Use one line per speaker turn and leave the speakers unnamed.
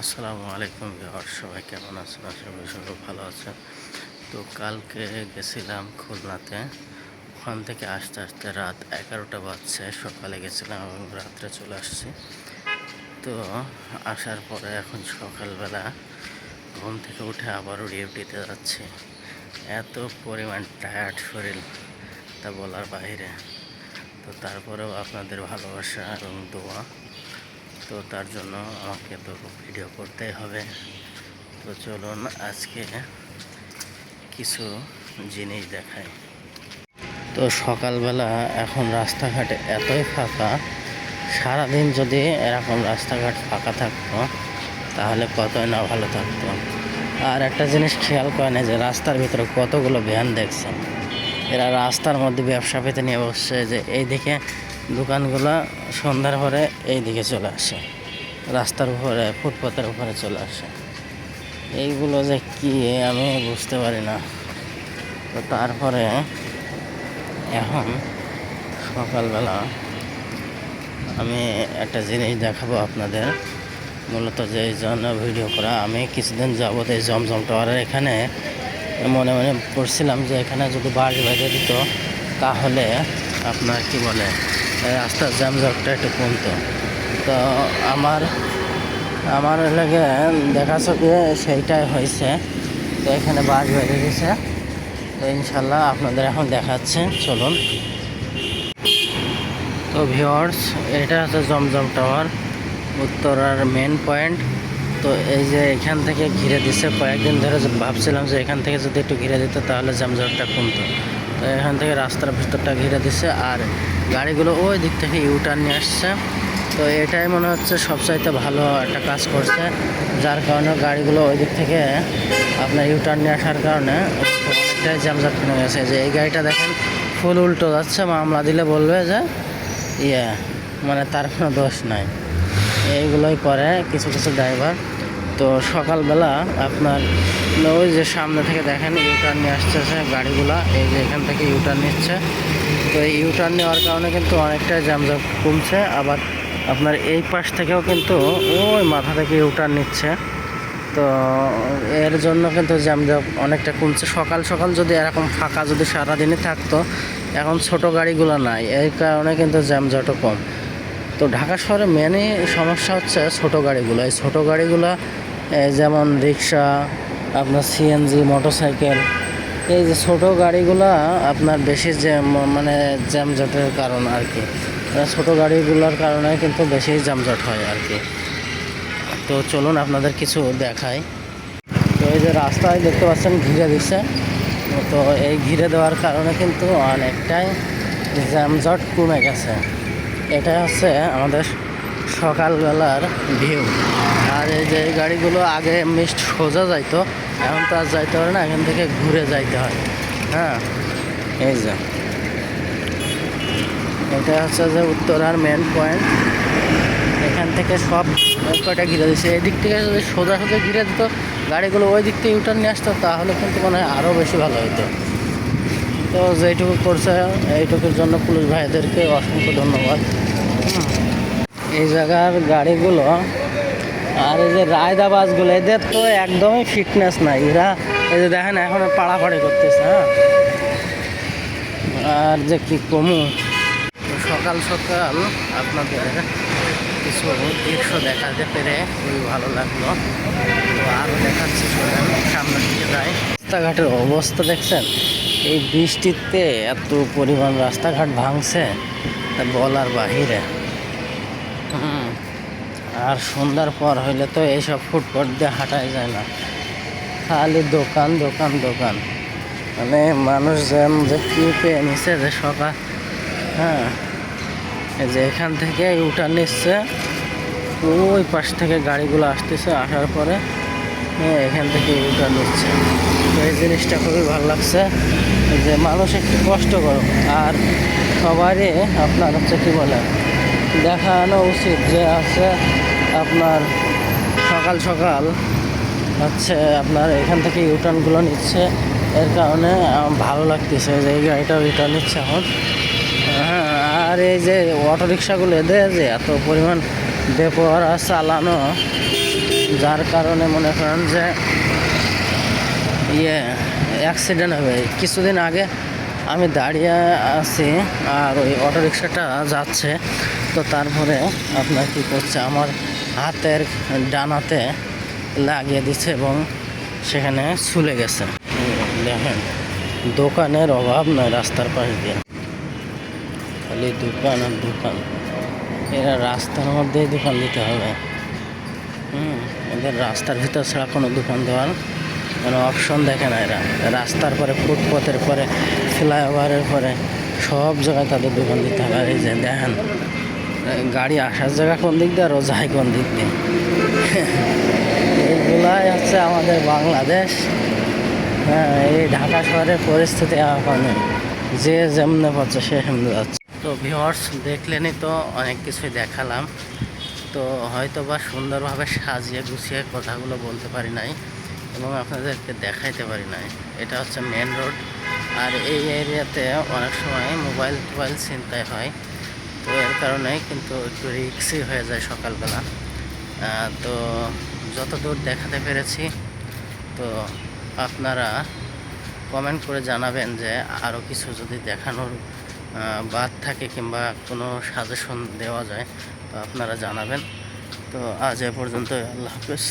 আসসালামু আলাইকুম বিহার সবাই কেমন আছেন? আশা করি সবাই ভালো আছেন। তো কালকে গেছিলাম খুলনাতে। ওখান থেকে আসতে আসতে রাত এগারোটা বাজছে, সকালে গেছিলাম এবং রাত্রে চলে আসছি। তো আসার পরে এখন সকালবেলা ঘুম থেকে উঠে আবারও ডিউটিতে যাচ্ছি। এত পরিমাণ টায়ার্ড শরীর, তা বলার বাইরে। তো তারপরেও আপনাদের ভালোবাসা এবং দোয়া। তো তার জন্য আমাকে তো ভিডিও করতেই হবে। তো চলুন আজকে কিছু জিনিস দেখাই। তো সকালবেলা এখন রাস্তাঘাটে এতই ফাঁকা, সারাদিন যদি এরকম রাস্তাঘাট ফাঁকা থাকতো, তাহলে কতই না ভালো থাকতো। আর একটা জিনিস খেয়াল করে করেন যে রাস্তার ভিতরে কতগুলো ভ্যান দেখছেন। এরা রাস্তার মধ্যে ব্যবসা পেতে নিয়ে বসছে যে এইদিকে দোকানগুলো সন্ধ্যার পরে এই দিকে চলে আসে। রাস্তার উপরে, ফুটপাতের উপরে চলে আসে। এইগুলো যে কি আমি বুঝতে পারি না। তো তারপরে এখন সকালবেলা আমি একটা জিনিস দেখাবো আপনাদের। মূলত যে জন্য ভিডিও করা, আমি কিছুদিন যাবত এই জমজম টাওয়ারের এখানে মনে মনে করছিলাম যে এখানে যদি বাড়ি বেঁধে দিত, তাহলে আপনার কি বলে রাস্তার জ্যামজটটা একটু কমতো। তো আমার আমার লাগে দেখা চোখে সেইটাই হয়েছে। তো এখানে বাস বেঁধে দিয়েছে তো ইনশাল্লাহ আপনাদের এখন দেখাচ্ছে। চলুন। তো ভিওয়ার্স এটা হচ্ছে জমজম টাওয়ার। উত্তরার মেন পয়েন্ট তো এই যে এখান থেকে ঘিরে দিছে, কয়েকদিন ধরে ভাবছিলাম যে এখান থেকে যদি একটু ঘিরে দিত তাহলে জামজটটা কমতো। এখান থেকে রাস্তার ভিতরটা ঘিরে দিছে আর গাড়িগুলো ওই দিক থেকে ইউটার্ন নিয়ে আসছে। তো এটাই মনে হচ্ছে সবচাইতে ভালো একটা কাজ করছে, যার কারণে গাড়িগুলো ওই দিক থেকে আপনার ইউটার্ন নিয়ে আসার কারণে অনেকটাই জামজট কমে গেছে। যে এই গাড়িটা দেখেন ফুল উল্টো যাচ্ছে, মামলা দিলে বলবে যে ইয়ে মানে তার কোনো দোষ নাই। এইগুলোই করে কিছু কিছু ড্রাইভার তো সকালবেলা আপনার ওই যে সামনে থেকে দেখেন ইউটার্ন নিয়ে আসতেছে গাড়িগুলা, এই যে এখান থেকে ইউটার্ন নিচ্ছে। তো এই ইউটার্ন নেওয়ার কারণে কিন্তু অনেকটাই জ্যামজাম কমছে, আবার আপনার এই পাশ থেকেও কিন্তু ওই মাথা থেকে ইউটার্ন নিচ্ছে। তো এর জন্য কিন্তু জ্যামজাম অনেকটা কমছে। সকাল সকাল যদি এরকম ফাঁকা যদি সারাদিনই থাকতো, এখন ছোট গাড়িগুলো নাই, এই কারণে কিন্তু জ্যামজটও কম। তো ঢাকা শহরে মেনই সমস্যা হচ্ছে ছোট গাড়িগুলো। এই ছোটো গাড়িগুলো যেমন রিক্সা, আপনার সিএনজি মোটরসাইকেল। এই যে ছোটো গাড়িগুলো আপনার বেশি জ্যাম মানে জ্যামজটের কারণ আর কি। ছোটো গাড়িগুলোর কারণে কিন্তু বেশি জ্যামজট হয় আর কি। তো চলুন আপনাদের কিছু দেখাই। তো এই যে রাস্তায় দেখতে পাচ্ছেন ঘিরে দিচ্ছে। তো এই ঘিরে দেওয়ার কারণে কিন্তু অনেকটাই জ্যামজট কমে গেছে। এটা হচ্ছে আমাদের সকালবেলার ভিউ। আর এই যে গাড়িগুলো আগে মিস্ট সোজা যাইতো এখন তো আর যাইতে পারে না এখান থেকে ঘুরে যাইতে হয়। হ্যাঁ? এই যে। এটা হচ্ছে যে উত্তরার মেন পয়েন্ট এখান থেকে সব কয়টা ঘিরে দিচ্ছে এই দিক থেকে যদি সোজা সোজা ঘিরে দিত গাড়িগুলো ওই দিক থেকে ইউটার্ন নিয়ে আসতো তাহলে কিন্তু মনে হয় আরও বেশি ভালো হতো তো যেইটুকু করছে এইটুকুর জন্য পুলিশ ভাইদেরকে অসংখ্য ধন্যবাদ। হুম। এই জায়গার গাড়িগুলো আর এই যে রায়দা বাসগুলো, এদের তো একদমই ফিটনেস নাই। এরা এই যে দেখেন, এখন পাড়াপাড়ি করতেছে হ্যাঁ? আর যে কি কমু, সকাল সকাল আপনাদের কিছু দৃশ্য দেখাতে পেরে খুবই ভালো লাগল। তো আরও দেখাচ্ছি সামনের দিকে যাই। রাস্তাঘাটের অবস্থা দেখছেন? এই বৃষ্টিতে এত পরিমাণ রাস্তাঘাট ভাঙছে বলার বাহিরে। আর সন্ধ্যার পর হইলে তো এইসব ফুটপাথ দিয়ে হাঁটাই যায় না। খালি দোকান দোকান দোকান। মানে মানুষ যেন যে কি পেয়ে নিচ্ছে যে সকাল হ্যাঁ যে এখান থেকে ইউটার নিচ্ছে, ওই পাশ থেকে গাড়িগুলো আসতেছে, আসার পরে হ্যাঁ এখান থেকে ইউটার নিচ্ছে। এই জিনিসটা খুবই ভালো লাগছে যে মানুষ একটু কষ্ট করো। আর সবারই আপনার হচ্ছে কী বলে, দেখানো উচিত যে আছে আপনার সকাল সকাল হচ্ছে আপনার এখান থেকে ইউটার্নগুলো নিচ্ছে। এর কারণে ভালো লাগতেছে যে এই গাড়িটাও রিটার্ন নিচ্ছে এখন। হ্যাঁ আর এই যে অটো রিক্সাগুলো এদের যে এত পরিমাণ বেপরা চালানো, যার কারণে মনে করেন যে ইয়ে অ্যাক্সিডেন্ট হবে। কিছুদিন আগে আমি দাঁড়িয়ে আছি আর ওই অটো রিক্সাটা যাচ্ছে। তো তারপরে আপনার কি করছে? আমার হাতের ডানাতে লাগিয়ে দিচ্ছে এবং সেখানে ছুলে গেছে। দেখেন, দোকানের অভাব নয় রাস্তার পাশ দিয়ে। খালি দোকান আর দোকান। এরা রাস্তার মধ্যেই দোকান দিতে হবে। হুম, এদের রাস্তার ভিতর ছাড়া কোনো দোকান দেওয়ার কোনো অপশন দেখে না এরা। রাস্তার পরে ফুটপথের পরে, ফ্লাইওভারের পরে সব জায়গায় তাদের দোকান দিতে হবে। এই যে দেখেন গাড়ি আসার জায়গা কোন দিক দিয়ে আর যায় কোন দিক দিয়ে? এইগুলাই হচ্ছে আমাদের বাংলাদেশ। হ্যাঁ এই ঢাকা শহরের পরিস্থিতি এখন যে যেমনে পাচ্ছে সে সেমনে যাচ্ছে। তো ভিওয়ার্স দেখলেনই তো অনেক কিছুই দেখালাম। তো হয়তো বা সুন্দরভাবে সাজিয়ে গুছিয়ে কথাগুলো বলতে পারি নাই এবং আপনাদেরকে দেখাইতে পারি নাই। এটা হচ্ছে মেন রোড আর এই এরিয়াতে অনেক সময় মোবাইল টোবাইল ছিনতাই হয়। কারণে কিন্তু একটু রিক্সি হয়ে যায় সকালবেলা। তো যতদূর দেখাতে পেরেছি, তো আপনারা কমেন্ট করে জানাবেন যে আরও কিছু যদি দেখানোর বাদ থাকে কিংবা কোনো সাজেশন দেওয়া যায়, তো আপনারা জানাবেন। তো আজ এ পর্যন্ত আল্লাহ হাফেজ।